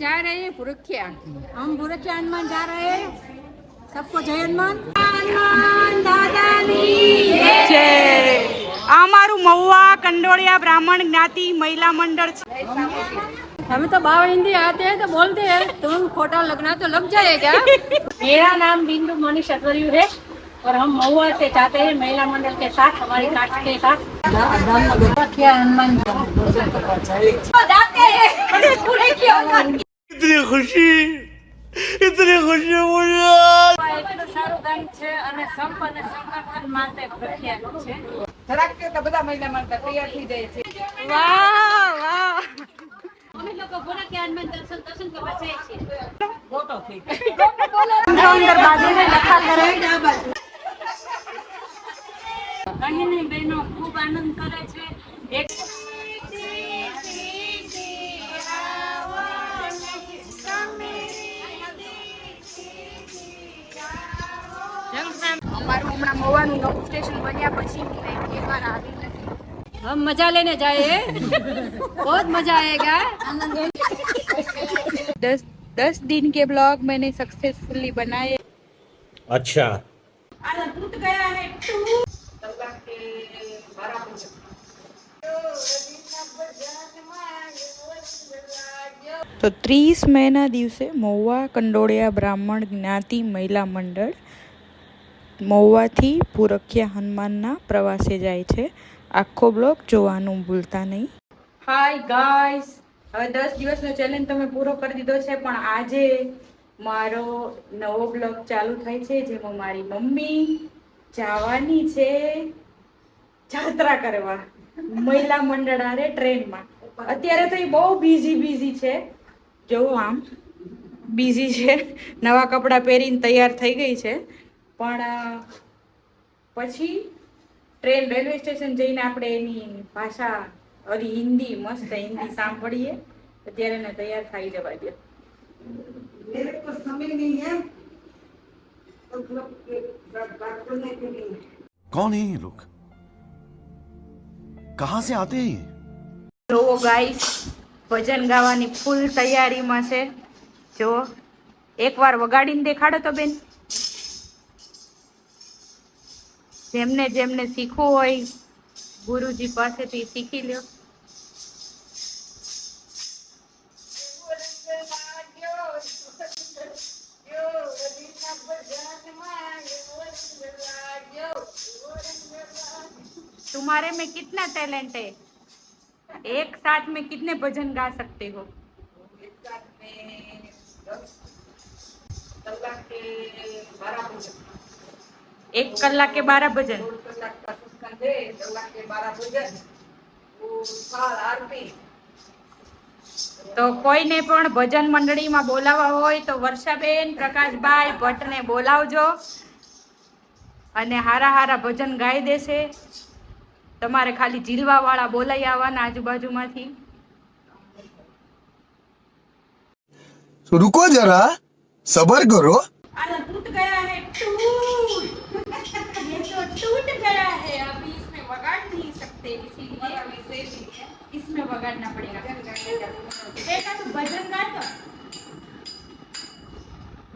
जा रहे हैं पुरखिया हम बुरखिया हनुमान जा रहे हैं सबको जय हनुमान हनुमान दादा છે આ અમારું મહુવા કંડોળિયા બ્રાહ્મણ જ્ઞાતિ મહિલા મંડળ છે हमें तो बाबा हिंदी आते हैं तो बोलते हैं तुम फोटो लगना तो लग जाएगा मेरा नाम बिंदु मनीष अतवरियू है और हम महुआ से चाहते हैं महिला मंडल के साथ हमारी कास्ट के साथ बुरखिया हनुमान ઇતની ખુશી ઇતની ખુશી એટલું છે વાહ વાહ. લોકો ભોળા કે હનુમાન દર્શન બહેનો ખૂબ આનંદ કરે છે. એક હમણાં મહુવાનું નવું સ્ટેશન બન્યા પછી મેં એક વાર આવી નથી हम मजा लेने जाए बहुत मजा आएगा दस दस दिन के ब्लॉग मैंने सक्सेसफुली बनाए अच्छा તો ત્રીસ મેના દિવસે મહુવા કંડોળિયા બ્રાહ્મણ જ્ઞાતિ મહિલા મંડળ મહુવાથી પુરખિયા હનુમાનના પ્રવાસે જાય છે. આખો બ્લોગ જોવાનું ભૂલતા નહીં. હાય ગાઈસ હવે દસ દિવસનો ચેલેન્જ તમે પૂરો કરી દીધો છે, પણ આજે મારો નવો બ્લોગ ચાલુ થાય છે, જેમાં મારી મમ્મી જવાની છે જાત્રા કરવા, મહિલા મંડળ આરે ટ્રેનમાં. અત્યારે તો એ બહુ બિઝી બિઝી છે. જો આમ. બિઝી છે. નવા કપડાં પહેરીને તૈયાર થઈ ગઈ છે. પણ અ, પછી ટ્રેન રેલવે સ્ટેશન જઈને આપણે એની ભાષા અરી હિન્દી મસ્ત હિન્દી સાંભળીએ અત્યારે એને તૈયાર થઈ જવા દે कौन है ये लोग कहां से आते हैं ये લોકો ગાઈસ ભજન ગાવાની ફૂલ તૈયારીમાં છે જો એકવાર વગાડીને દેખાડો તો બેન જેમને જેમને શીખવું હોય ગુરુજી પાસેથી શીખી લ્યો तुम्हारे में कितना टैलेंट है एक साथ में कितने भजन गा सकते हो એક કલાક કે બારા ભજન તો કોઈને પણ ભજન મંડળીમાં બોલાવવા હોય તો વર્ષાબેન પ્રકાશભાઈ ભટ્ટને બોલાવજો અને હારા હારા ભજન ગાઈ દેશે તમારે ખાલી જીલવા વાળા બોલાઈ આવવાના આજુબાજુમાંથી रुको जरा सबर करो टूट गया है टूट ये तो टूट गया है अभी इसमें वगाड़ नहीं सकते इसीलिए इसमें पड़ेगा। बेटा तू भजन गा तो।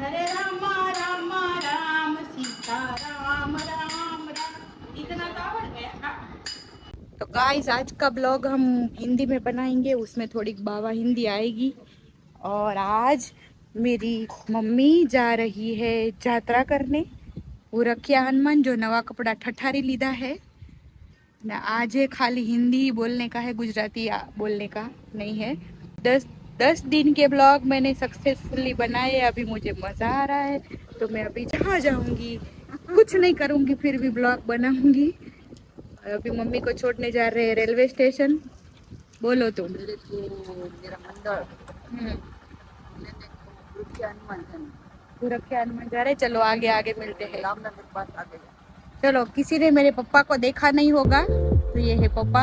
हरे राम राम राम सीता राम राम राम। इतना तो आवड़ गया। हाँ। तो गाइस आज का ब्लॉग हम हिंदी में बनाएँगे उसमें थोड़ी बाबा हिंदी आएगी। और आज मेरी मम्मी जा रही है यात्रा करने। वो रखिया हनुमान जो नवा कपड़ा ठठारी लीधा है। ना आज है खाली हिंदी बोलने का है गुजराती बोलने का नहीं है। दस दस दिन के ब्लॉग मैंने सक्सेसफुली बनाए अभी मुझे मज़ा आ रहा है तो मैं अभी जहाँ जाऊँगी कुछ नहीं करूँगी फिर भी ब्लॉग बनाऊँगी। अभी मम्मी को छोड़ने जा रहे हैं रेलवे स्टेशन। बोलो तुम। मेरे को मेरा मंडल। हम्म। गोरखिया हनुमान जा रहे हैं। चलो आगे आगे मिलते हैं चलो किसी ने मेरे पापा को देखा नहीं होगा तो ये है पापा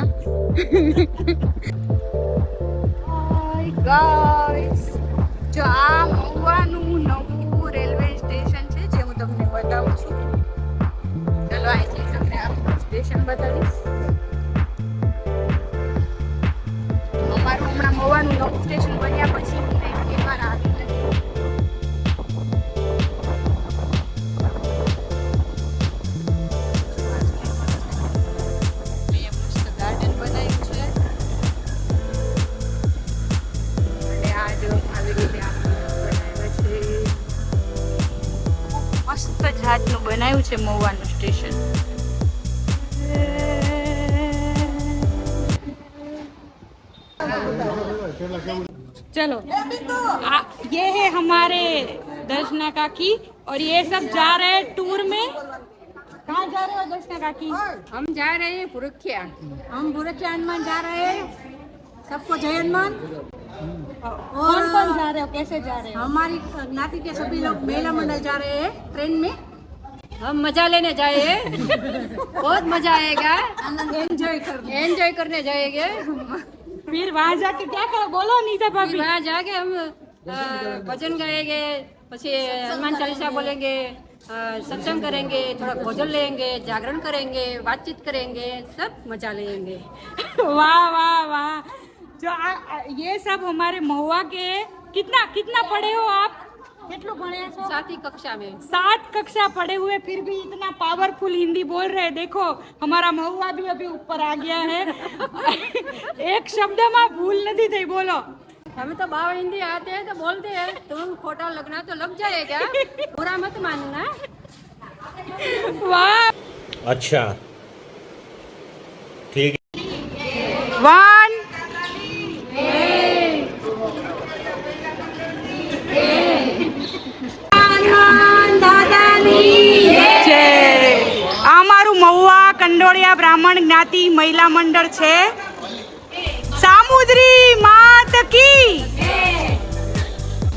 હાય ગાઈસ જો આ મહુવાનું નવું રેલવે સ્ટેશન છે જે હું તમને બતાવું છું ચલો અહીંથી તમને આ સ્ટેશન બતાવીશ અમારું હમણાં મહુવાનું નવું સ્ટેશન બન્યા वन स्टेशन चलो। आ, ये है हमारे दर्शना काकी और ये सब जा रहे हैं टूर में। कहाँ जा रहे हो दर्शना काकी? हम जा रहे हैं पुरुखिया हम पुरुखिया हनुमान जा रहे हैं। सबको जय हनुमान। और कौन कौन जा रहे हो? कैसे जा रहे हो? हमारी नाती के सभी लोग मेला मंडल जा रहे हैं ट्रेन में। हम मज़ा लेने जाए बहुत मज़ा आएगा। एंजॉय कर एंजॉय करने जाएँगे। फिर वहाँ जाके क्या करो बोलो नीता भाभी। वहाँ जाके हम भजन गाएँगे पे हनुमान चालीसा बोलेंगे सत्संग करेंगे थोड़ा भोजन लेंगे जागरण करेंगे बातचीत करेंगे सब मज़ा लेंगे। वाह वाह वाह। जो आ, ये सब हमारे महुआ के कितना कितना पढ़े हो आप? कितना पढ़े हो सातवीं कक्षा में सात कक्षा पढ़े हुए फिर भी इतना पावरफुल हिंदी बोल रहे हैं देखो हमारा महुआ भी अभी ऊपर आ गया है एक शब्द में भूल नहीं थी बोलो हमें तो बाबा हिंदी आते हैं तो बोलते हैं तुम खोटा लगना तो लग जाएगा बुरा मत मानना वाह अच्छा ठीक वन મહુવા બ્રાહ્મણ જ્ઞાતિ મહિલા મંડળ છે. સામુદ્રી માત કી.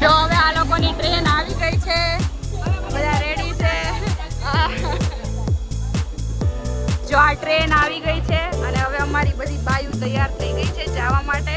જો હવે આ લોકોની ટ્રેન આવી ગઈ છે. બધા રેડી છે? જો આ ટ્રેન આવી ગઈ છે અને હવે અમારી બધી બાયુ તૈયાર થઈ ગઈ છે જવા માટે.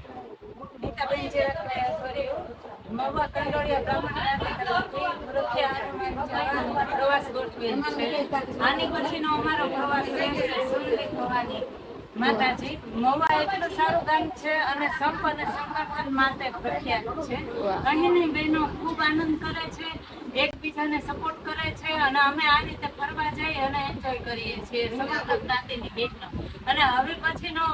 મહુવા કંડોળિયા પ્રવાસ ગોઠવેલ છે. આની પછીનો અમારો પ્રવાસ રહેશે સુરલી ભવાની માતાજી. મવા એટલું સારું છે અને સંપ અને સંગઠન માટે પ્રખ્યાત છે. અહીંની બહેનો ખૂબ આનંદ કરે છે, એકબીજાને સપોર્ટ કરે છે અને અમે આ રીતે ફરવા જઈ અને એન્જોય કરીએ છીએ. સમગ્ર જ્ઞાતિની બહેનો. અને હવે પછીનો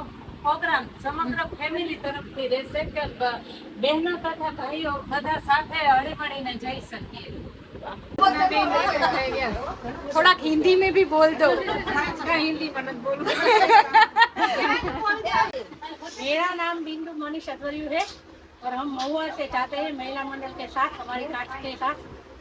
પ્રોગ્રામ સમગ્ર ફેમિલી તરફથી રહેશે કે બ- બહેનો તથા ભાઈઓ બધા સાથે હળીમળીને જઈ શકીએ થોડાક હિન્દી में भी बोल दो हिंदी पर मत बोलो मेरा नाम बिंदु मनीष अतवरियू है और हम महुआ से जाते हैं महिला मंडल के साथ हमारी कास्ट के साथ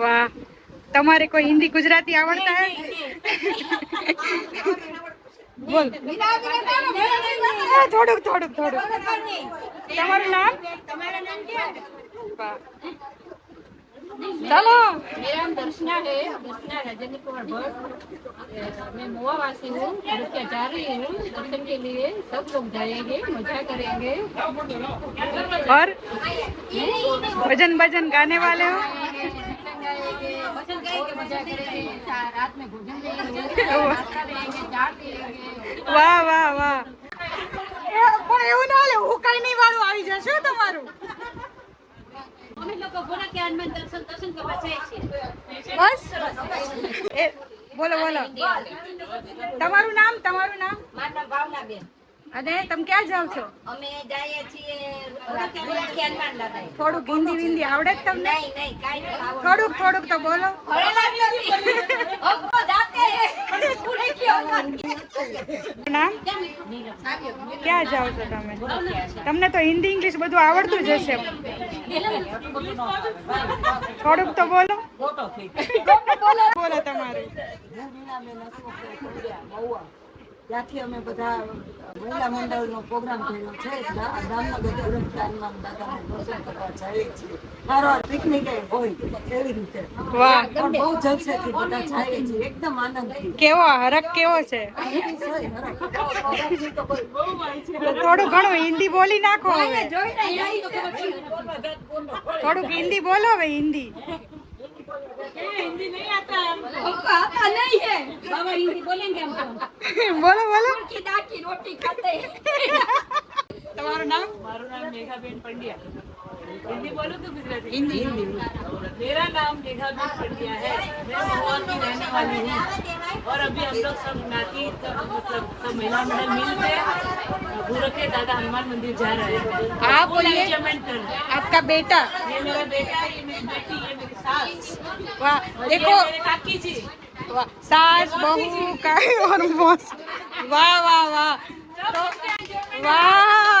વાહ તમારે કોઈ હિન્દી ગુજરાતી આવડતા હે બોલ હા, થોડુંક થોડુંક થોડુંક તમારું નામ વાહ. ચાલો मेरा नाम दर्शना है दर्शना रजनी कुमार भट्ट मैं मुआ वासी हूँ रुपया जा रही हूँ दर्शन के लिए सब लोग जाएंगे मजा करेंगे और भजन भजन गाने वाले हो વાહ વાહ વાહ પણ એવું ના હાલે હું કઈ નહીં વાળું આવી જશે તમારું? અમે લોકો ભોલા ગોરખિયા હનુમાન દર્શન દર્શન કરવા જાય છે બસ? બોલો બોલો. તમારું નામ તમારું નામ? મારું નામ ભાવનાબેન. અને તમે ક્યાં જાવ છો? અમે જઈએ છીએ થોડુંક હિન્દી વિંદી આવડે જ તમને? થોડુંક થોડુંક તો બોલો. નામ? ક્યાં જાવ છો તમે? તમને તો હિન્દી ઇંગ્લિશ બધું આવડતું જ હશે. થોડુંક તો બોલો. બોલો તમારું. ત્યાંથી અમે બધા મહિલા મંડળનો પ્રોગ્રામ થયેલો છે. ગોરખનાથ હનુમાન દાદાના દર્શન કરવા જઈએ છીએ. મારો પિકનિક હોય એવી રીતે. વાહ. પણ બહુ જલસેથી બધા જઈએ છીએ. એકદમ આનંદથી. કેવો હરક કેવો છે? થોડું ઘણું હિન્દી બોલી નાખો હવે. થોડુંક હિન્દી બોલો હવે હિન્દી. हिंदी नहीं आता। आता नहीं है। बाबा हिंदी बोलेंगे हम तो। बोलो बोलो। की रोटी खाते हैं। तुम्हारा नाम मारो नाम? मेघा बेन पंडिया। हिंदी बोलो तो गुजराती। हिंदी हिंदी। मेरा नाम मेघाबेन पंड्या है। मैं महुआ की रहने वाली हूँ। और अभी हम लोग सब नाती मतलब सब महिला मंडल मिल के गोरखे दादा हनुमान मंदिर जा रहे हैं। आप ये- हैं। आपका बेटा? ये मेरा बेटा ये मेरी बेटी ये मेरी सास। वाह देखो। काकी जी। सास बहू का और वाह वाह वाह। तो वाह वाह।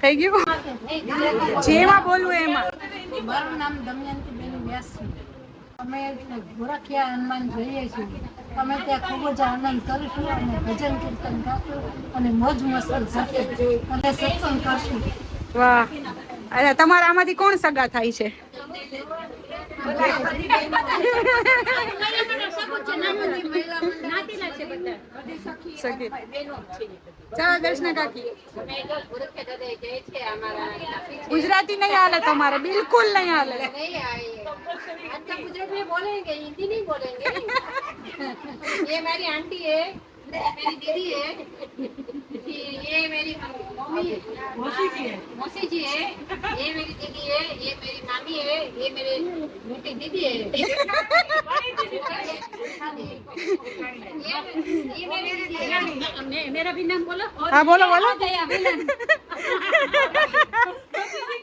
થઈ ગયું? જેમાં બોલવું એમાં. મારું નામ દમયંતી બેન વ્યાસ અમે ગોરખિયા હનુમાન જોઈએ છીએ. અમે ત્યાં ખૂબ જ આનંદ કરીશું અને ભજન કીર્તન કરશું અને મોજ મસ્ત સાથે અને સત્સંગ કરશું. વાહ. અરે તમારા આમાંથી કોણ સગા થાય છે નાતીના છે બધા સગી ચાલો દર્શના કાકી ગુજરાતી નહીં હાલે તમારે બિલકુલ નહીં હાલે नहीं आए आज तक गुजरात में बोलेंगे हिंदी नहीं बोलेंगे ये मेरी आंटी है ये मेरी दीदी है जी, ये मेरी मम्मी है मौसी जी है ये मेरी दीदी है ये मेरी मामी है ये मेरे मोटी दीदी है मेरा भी नाम बोलो हाँ बोलो बोलो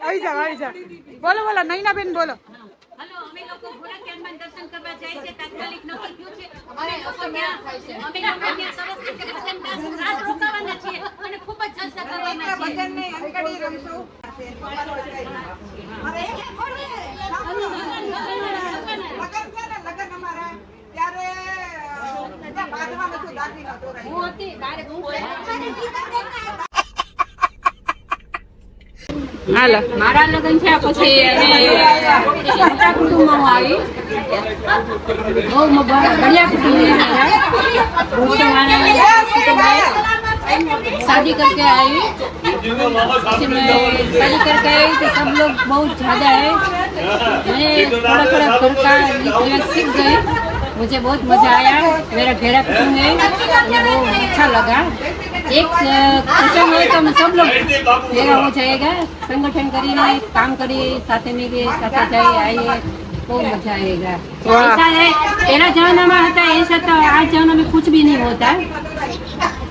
अभी जा अभी जा बोलो बोलो नैना बेन बोलो હલો અમે લોકો ગોરખિયા હનુમાન દર્શન કરવા જાય છે તાત્કાલિક નક્કી થયું છે. અમારે લોકો ત્યાં થાય છે. અમે લોકો ત્યાં સરસ રીતે ભજન ગાશું રાત રોકાવાના છીએ અને ખૂબ જ જલસા કરવાના છીએ. ભજન ને અંકડી રમશું? લગન છે લગન અમારા. ત્યારે બાંધવાનું હતું દાગીના દોરાય. હું હતી બારે હું હાલો મારા લગ્ન થયા પછી અમે મોટા કુટુંબમાં હું આવી બહુ મ- બ- બઢિયા કુટુંબ में शादी करके आई फिर मैं शादी करके आई तो सब लोग बहुत ज़्यादा है मैं थोड़ा थोड़ा घर का रीति रिवाज सीख गई मुझे बहुत मज़ा आया मेरा घेरा कुटुंब है मुझे बहुत अच्छा लगा एक अ, प्रसंग है तो हम सब लोग मेरा हो जाएगा संगठन કરીને કામ કરીએ સાથે मिलिए સાથે જઈએ આવીએ બહુ મજા आएगा वाह। ऐसा है पहला जमाना હતા ऐसा तो आज जमाना में कुछ भी नहीं होता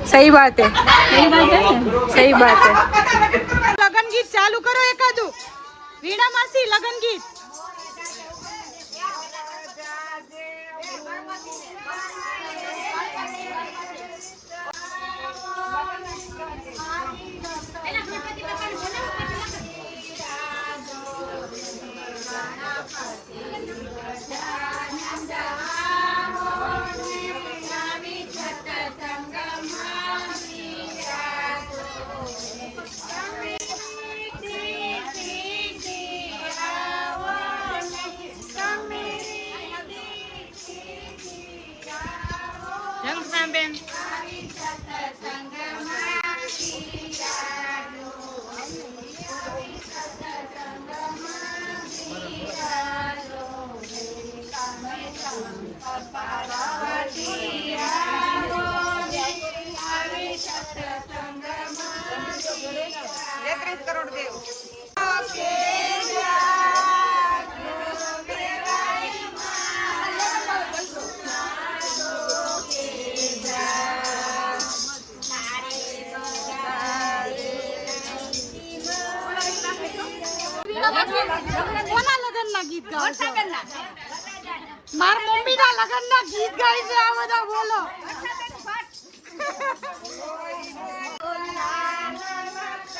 સહી બાત હે सही बात है ना સહી બાત હે લગન ચાલુ કરો એકાદું વીણા માસી લગન ગીત મમ્મી ના લગન ના ગીત ગાય છે આ બધા બોલો.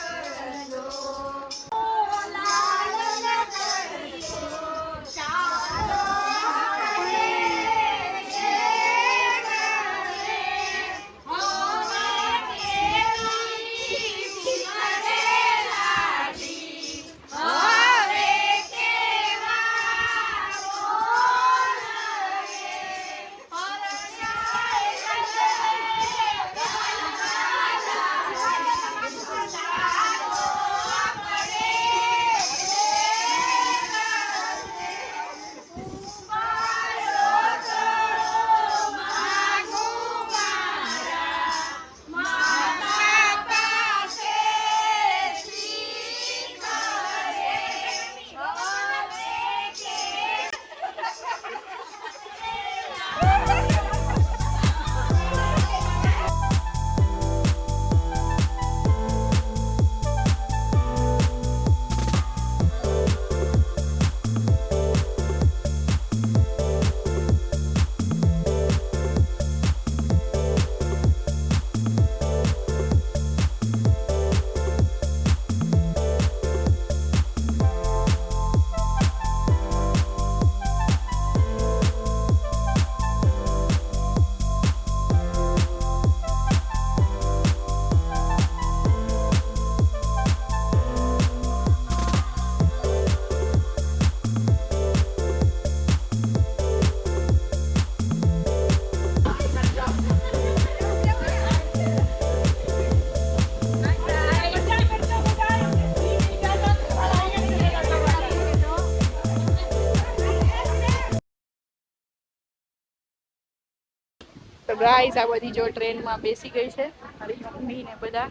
તો ગાઈસ આ બધી જો ટ્રેનમાં બેસી ગઈ છે. મારી મમ્મી ને બધા.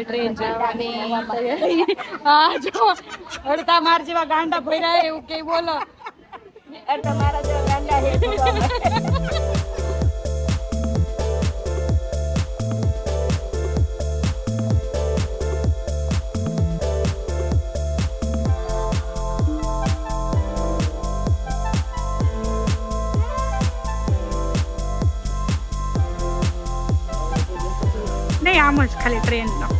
ટ્રેન જવાની હા, જો, અડધા માર જેવા ગાંડા ભર્યા એવું કઈ બોલો. મારા જેવા જ como escaletreno